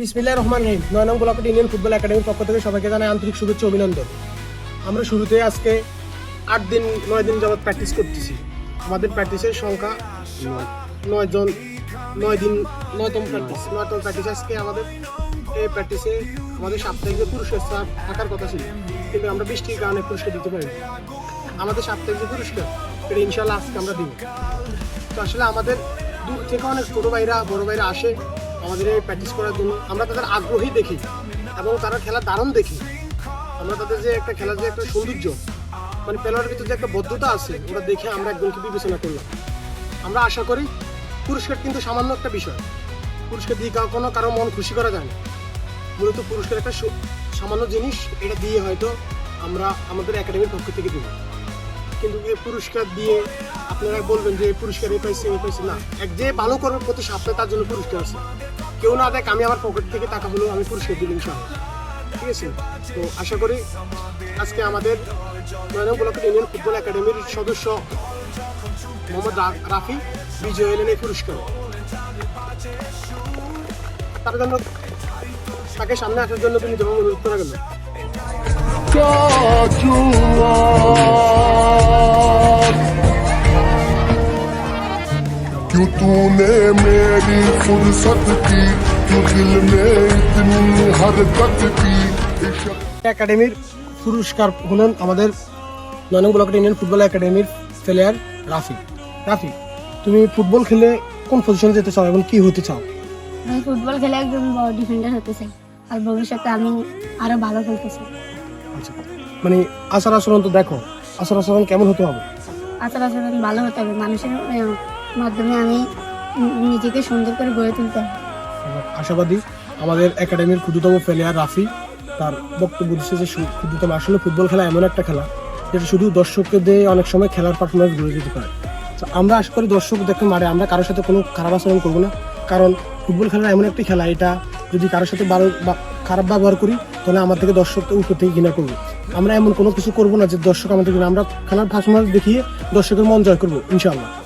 বিসমিল্লাহ রহমান রহিম নয় নং ব্লকেট ইন্ডিয়ান ফুটবল একাডেমির পক্ষ থেকে সবাইকে জানাই আন্তরিক শুভেচ্ছা অভিনন্দন। আমরা শুরুতে আজকে আট দিন, নয় দিন যাবৎ প্র্যাকটিস করতেছি। আমাদের প্র্যাকটিসের সংখ্যা নয়। জন, নয় দিন, নয়তম প্র্যাকটিস নয়তম প্র্যাকটিস আজকে আমাদের এই প্র্যাকটিসে আমাদের সাপ্তাহিক যে পুরস্কার থাকার কথা ছিল, কিন্তু আমরা বৃষ্টির কারণে পুরস্কার দিতে পারি আমাদের সাপ্তাহিক যে পুরস্কার এটা ইনশাল্লাহ আজকে আমরা দিব। তো আসলে আমাদের দূর থেকে অনেক ছোটো ভাইরা, বড় ভাইরা আসে আমাদের প্র্যাকটিস করার জন্য আমরা তাদের আগ্রহী দেখি এবং তারা খেলা দারুণ দেখি। আমরা তাদের যে একটা খেলার যে একটা সৌন্দর্য মানে প্লেয়ারের ভিতরে যে একটা বদ্ধতা আছে ওরা দেখে আমরা একজনকে বিবেচনা করলাম। আমরা আশা করি পুরস্কার কিন্তু সামান্য একটা বিষয়। পুরস্কার দিয়ে কখনো কারও মন খুশি করা যায় না। মূলত পুরস্কার একটা সামান্য জিনিস, এটা দিয়ে হয়তো আমরা আমাদের একাডেমির পক্ষ থেকে দিব। কিন্তু এই পুরস্কার দিয়ে আপনারা বলবেন যে এই পুরস্কার এই পাইছে এই পাইছে না। এক যে ভালো করার প্রতি সাপে তার জন্য পুরস্কার আছে। কেউ না দেখ আমি আমার পকেট থেকে টাকা হলেও আমি পুরস্কার দিলাম ইনশাআল্লাহ। ঠিক আছে? তো আশা করি আজকে আমাদের নয়ন ব্লক ইউনিয়ন ফুটবল একাডেমির সদস্য মোহাম্মদ রাফি বিজয় এলেন এই পুরস্কার। তার জন্য তাকে সামনে আসার জন্য তিনি যেমন অনুরোধ করা গেল। क्या जुआ क्यों तूने मेरी फुर्सत की क्यों दिल में इतनी हरकत की इश्क একাডেমির পুরস্কার হলেন আমাদের নয়নং ব্লক ইউনিয়ন ফুটবল একাডেমির প্লেয়ার রাফি রাফি তুমি ফুটবল খেলে কোন পজিশনে যেতে চাও এবং কি হতে চাও আমি ফুটবল খেলে একজন বড় ডিফেন্ডার হতে চাই আর ভবিষ্যতে আমি আরো ভালো খেলতে চাই আচ্ছা মানে আচার আচরণ তো দেখো আচার আচরণ কেমন হতে হবে আচার আচরণ ভালো হতে হবে মানুষের আহ, মাধ্যমে আমি নিজেকে সুন্দর করে গড়ে তুলতে আশাবাদী আমাদের একাডেমির ক্ষুদ্রতম প্লেয়ার রাফি, তার বক্তব্য দিচ্ছে যে ক্ষুদ্রতম আসলে ফুটবল খেলা এমন একটা খেলা, যেটা শুধু দর্শককে দিয়ে অনেক সময় খেলার পারফরমেন্স গড়ে দিতে পারে। তো আমরা আশা করি দর্শক দেখে মারে, আমরা কারোর সাথে কোনো খারাপ আচরণ করব না। কারণ ফুটবল খেলা এমন একটি খেলা, এটা যদি কারোর সাথে ভালো বা- খারাপ ব্যবহার করি, তাহলে আমার থেকে দর্শক উপর থেকে ঘৃণা করব। আমরা এমন কোনো কিছু করব না যে দর্শক আমাদের আমরা খেলার পারফরমেন্স দেখিয়ে দর্শকের মন জয় করব, ইনশাআল্লাহ।